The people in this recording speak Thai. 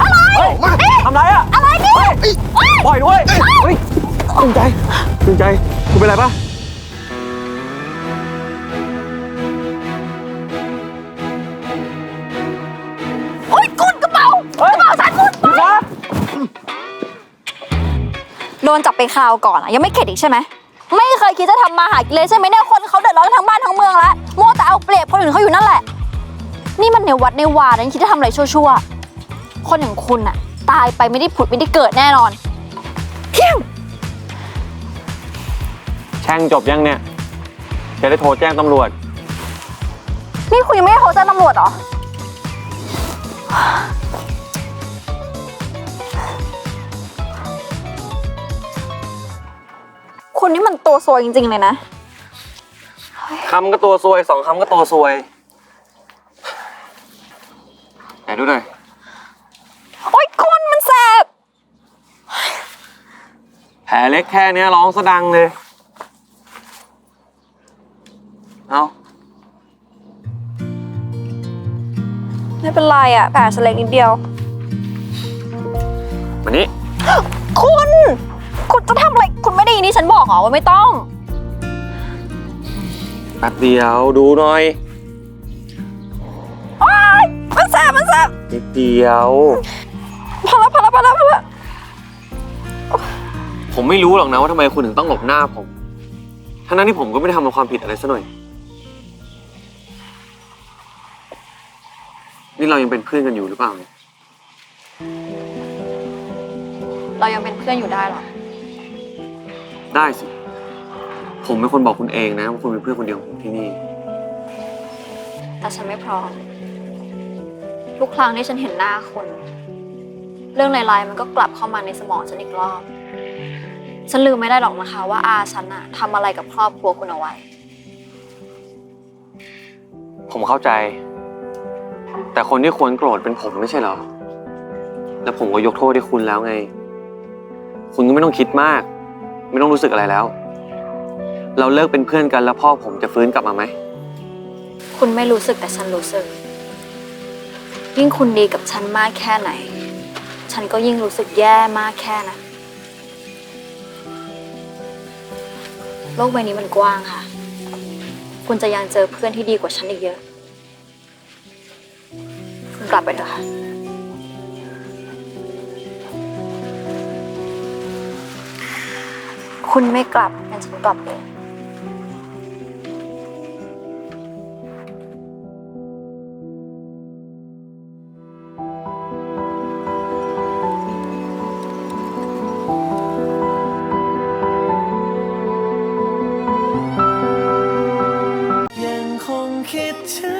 อะไรมาทำไรอะอะไรนี่ปล่อยด้วยเฮ้ยตึงใจตึงใจ คุณเป็นไรปะโอ๊ยคุณกระเป๋าเฮ้ยกระเป๋าฉันคุณคุณครับโดนจับไปคราวก่อนอะยังไม่เข็ดอีกใช่ไหมไม่เคยคิดจะทำมาหากินเลยใช่ไหมเนี่ยคนเขาเดือดร้อนกันทั้งบ้านทั้งเมืองแล้วมัวแต่เอาเปรียบคนอื่นเขาอยู่นั่นแหละ นี่มันในวัดในวาดันคิดจะทำอะไรชั่วๆ คนอย่างคุณอะตายไปไม่ได้ผุดไม่ได้เกิดแน่นอน เพียงแช่งจบยังเนี่ย จะได้โทรแจ้งตำรวจ นี่คุณยังไม่ได้โทรแจ้งตำรวจเหรอ คุณนี่มันตัวซวยจริง ๆ เลยนะ คำก็ตัวซวยสองคำก็ตัวซวย ไหนดูหน่อย โอ๊ยคุณมันแสบ แผลเล็กแค่เนี้ยร้องสะดังเลย เอาไม่เป็นไรอะแผลฉันเล็กนิดเดียววันนี้ คุณ คุณจะทำอะไร คุณไม่ได้ยินที่ฉันบอกเหรอว่าไม่ต้อง แป๊บเดียวดูหน่อยโอ๊ยมันแสบมันแสบนิดเดียว พอแล้วพอแล้วพอแล้วพอแล้ว ผมไม่รู้หรอกนะว่าทำไมคุณถึงต้องหลบหน้าผม ทั้งนั้นที่ผมก็ไม่ได้ทำความผิดอะไรซะหน่อย นี่เรายังเป็นเพื่อนกันอยู่หรือเปล่าเนี่ยเรายังเป็นเพื่อนอยู่ได้เหรอ ได้สิ ผมเป็นคนบอกคุณเองนะว่าคุณเป็นเพื่อนคนเดียวของผมที่นี่ แต่ฉันไม่พร้อม ทุกครั้งที่ฉันเห็นหน้าคุณเรื่องลายๆมันก็กลับเข้ามาในสมองฉันอีกรอบ ฉันลืมไม่ได้หรอกนะคะว่าอาฉันอะทำอะไรกับครอบครัวคุณเอาไว้ ผมเข้าใจ แต่คนที่ควรโกรธเป็นผมไม่ใช่เหรอ แล้วผมก็ยกโทษให้คุณแล้วไง คุณก็ไม่ต้องคิดมาก ไม่ต้องรู้สึกอะไรแล้ว เราเลิกเป็นเพื่อนกันแล้วพ่อผมจะฟื้นกลับมาไหม คุณไม่รู้สึกแต่ฉันรู้สึก ยิ่งคุณดีกับฉันมากแค่ไหน ฉันก็ยิ่งรู้สึกแย่มากแค่นั้น ลกใบนี้มันกว้างค่ะ คุณจะยังเจอเพื่อนที่ดีกว่าฉันอีกเยอะ คุณกลับไปเถอะค่ะ คุณไม่กลับงั้นฉันกลับเอง can't turn.